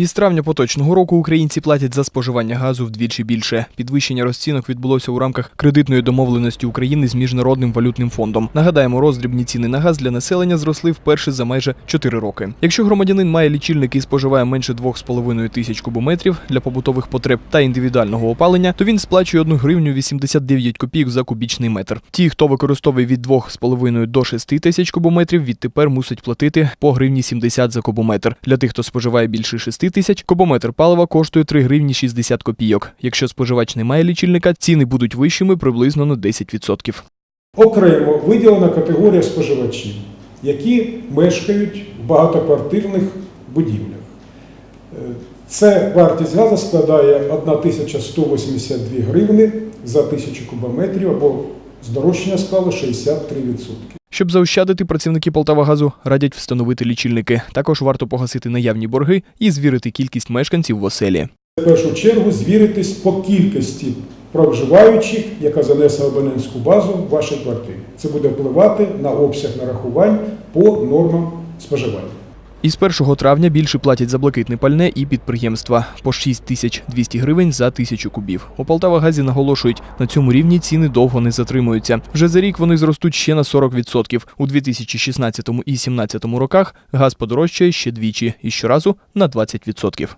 Із травня поточного року українці платять за споживання газу вдвічі більше. Підвищення розцінок відбулося у рамках кредитної домовленості України з міжнародним валютним фондом. Нагадаємо, роздрібні ціни на газ для населення зросли вперше за майже 4 роки. Якщо громадянин має лічильник і споживає менше 2,5 тисяч кубометрів для побутових потреб та індивідуального опалення, то він сплачує 1 гривню 89 копійок за кубічний метр. Ті, хто використовує від 2,5 до 6 тисяч кубометрів, відтепер мусить платити по гривні 70 за кубометр. Для тих, хто споживає більше 6 тисяч, кубометр палива коштує 3 гривні 60 копійок. Якщо споживач не має лічильника, ціни будуть вищими приблизно на 10%. Окремо виділена категорія споживачів, які мешкають в багатоквартирних будівлях. Е, Це вартість газу складає 1182 гривни за тисячу кубометрів або здорожчання склало 63%. Щоб заощадити, працівники Полтавагазу радять встановити лічильники. Також варто погасити наявні борги і звірити кількість мешканців в оселі. В першу чергу звіритись по кількості проживаючих, яка занесла абонентську базу в вашій квартирі. Це буде впливати на обсяг нарахувань по нормам споживання. Із 1 травня більше платять за блакитне пальне і підприємства по 6200 гривень за тисячу кубів. У Полтавагазі наголошують, на цьому рівні ціни довго не затримуються. Вже за рік вони зростуть ще на 40%. У 2016 і 2017 роках газ подорожчає ще двічі і щоразу на 20%.